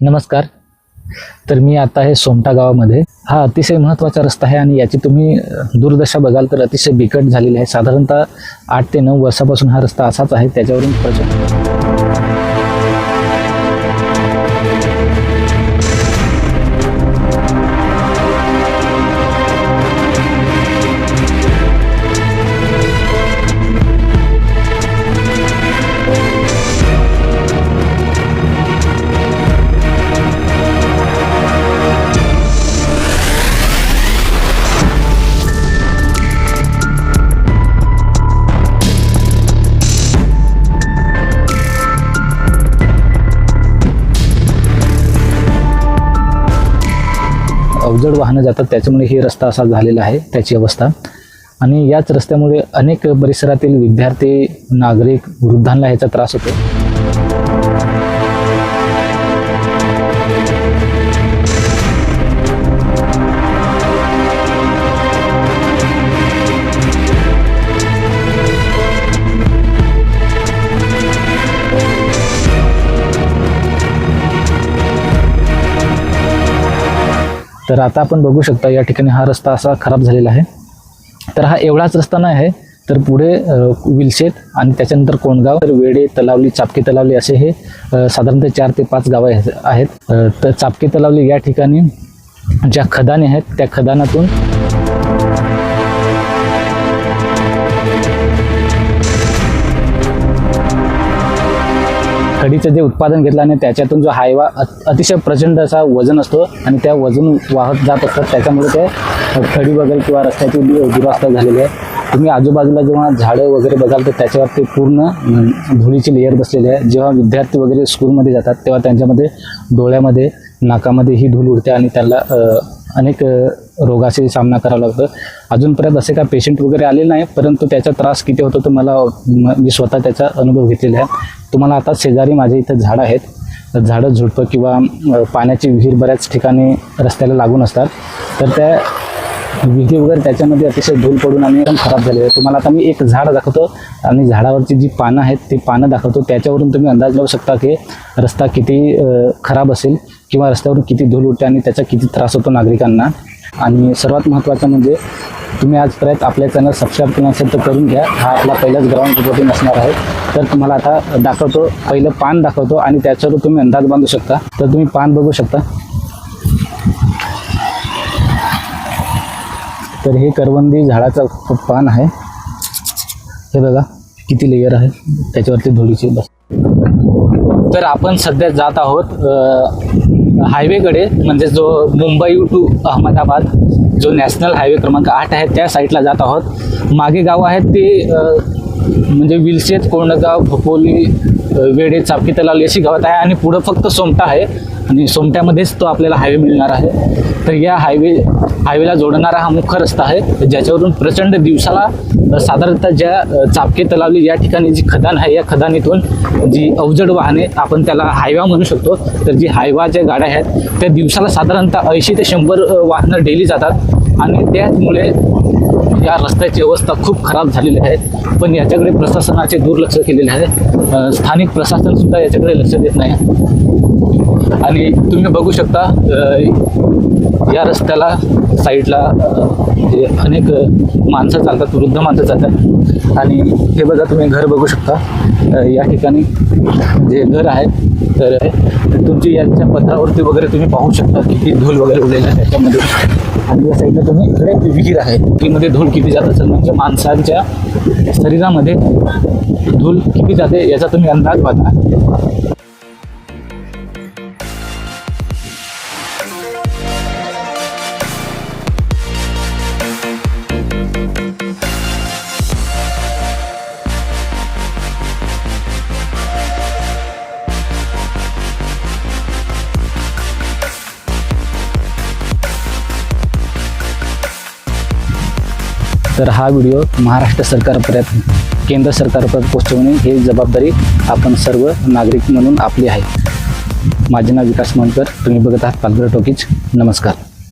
नमस्कार. तर मी आता आहे सोमटा गावामध्ये. हा अतिशय महत्त्वाचा रस्ता आहे आणि याची तुम्ही दुर्दशा बघाल तर अतिशय बिकट झालेली आहे. साधारणतः आठ ते नऊ वर्षापासून हा रस्ता असाच आहे. त्याच्यावरून प्रचंड अवजड वाहनं जातात त्याच्यामुळे हे रस्ता असा झालेला आहे त्याची अवस्था. आणि याच रस्त्यामुळे अनेक परिसरातील विद्यार्थी नागरिक वृद्धांना ह्याचा त्रास होतो. तर आता आपण बघू शकता या ठिकाणी हा रस्ता असा खराब झालेला आहे. तर हा एवढाच रस्ता नाही आहे तर पुढे विलशेत आणि त्याच्यानंतर कोंडगाव तर वेडे तलावली चापके तलावली असे हे साधारणतः चार ते पाच गावं आहेत- तर चापके तलावली या ठिकाणी ज्या खदाने आहेत त्या खदानातून खडीचं जे उत्पादन घेतलं आणि त्याच्यातून जो हायवा अतिशय प्रचंड असा वजन असतो आणि त्या वजन वाहत जात असतात. त्याच्यामुळे ते खडी वगैरे किंवा रस्त्याची दु- दुरावस्था झालेली आहे. तुम्ही आजूबाजूला जेव्हा झाडं वगैरे बघाल तर त्याच्यावर ते पूर्ण धुळीची लेअर बसलेली आहे. जेव्हा विद्यार्थी वगैरे स्कूलमध्ये जातात तेव्हा त्यांच्यामध्ये डोळ्यामध्ये नाकामध्ये ही धूळ उडते आणि त्यांना अनेक रोगाशी सामना करावा लागतो. अजूनपर्यंत असे काय पेशंट वगैरे आले नाही परंतु त्याचा त्रास किती होतो तो मला मी स्वतः त्याचा अनुभव घेतलेला आहे. तुम्हाला आता शेजारी माझ्या इथं झाडं आहेत. झाडं झुडपं किंवा पाण्याची विहीर बऱ्याच ठिकाणी रस्त्याला लागून असतात. तर त्या विहिरी वगैरे त्याच्यामध्ये अतिशय धूल पडून आणि एकदम खराब झालेले आहे. तुम्हाला आता मी एक झाड दाखवतो आणि झाडावरची जी पानं आहेत ती पानं दाखवतो. त्याच्यावरून तुम्ही अंदाज लावू शकता की रस्ता किती खराब असेल किंवा रस्त्यावरून किती धूल उठते आणि त्याचा किती त्रास होतो नागरिकांना. आणि सर्वात महत्त्वाचं म्हणजे तुम्ही आजपर्यंत आपल्या चॅनल सबस्क्राईब केलं असेल तर करून घ्या. हा आपला पहिलाच ग्राउंड रिपोर्टिंग असणार आहे. तर तुम्हाला आता दाखवतो पहिलं पान दाखवतो आणि त्याच्यावर तुम्ही अंदाज बांधू शकता. तर तुम्ही पान बघू शकता. तर हे करवंदी झाडाचं खूप पान आहे. हे बघा किती लेयर आहे. त्याच्यावरती धुळीची बस. तर आपण सध्या जात आहोत हायवेकडे म्हणजे जो मुंबई टू अहमदाबाद जो नॅशनल हायवे क्रमांक आठ आहे त्या साईडला जात आहोत. मागे गाव आहेत ते म्हणजे विलशेत कोंडगाव भपोली वेडे चापकी तलावली अशी गावात आहे आणि पुढं फक्त सोमटा आहे. आणि सोमट्यामध्येच तो आपल्याला हायवे मिळणार आहे. तर या हायवे हायवेला जोडणारा हा मुख्य रस्ता आहे. ज्याच्यावरून प्रचंड दिवसाला साधारणतः ज्या चापके तलावली या ठिकाणी जी खदान आहे या खदानीतून जी अवजड वाहने आपण त्याला हायवा म्हणू शकतो. तर जी हायवा ज्या गाड्या आहेत त्या दिवसाला साधारणतः ऐंशी ते शंभर वाहनं डेली जातात. आणि त्याचमुळे या रस्त्याची अवस्था खूप खराब झालेली आहे. पण याच्याकडे प्रशासनाचे दुर्लक्ष केलेले आहे. स्थानिक प्रशासनसुद्धा याच्याकडे लक्ष देत नाही. आणि तुम्ही बघू शकता या रस्त्याला साईडला जे अनेक माणसं चालतात वृद्ध माणसं चालतात. आणि हे बघा तुम्ही घर बघू शकता. या ठिकाणी जे घर आहे तर तुमची याच्या पत्रावरती वगैरे तुम्ही पाहू शकता किती धूल वगैरे उडलेला आहे त्याच्यामध्ये. आणि या साईडला तुम्ही इकडे विहीर आहे विहिरीमध्ये धूळ किती जात असेल म्हणजे माणसांच्या शरीरामध्ये धूळ किती जाते याचा तुम्ही अंदाज बांधा. तर हा व्हिडिओ महाराष्ट्र सरकारपर्यंत केंद्र सरकारपर्यंत पोहोचवणे ही जबाबदारी आपण सर्व नागरिक म्हणून आपली आहे. माझे नाव विकास मनकर तुम्ही बघत आहात पालघर टॉकीज. नमस्कार.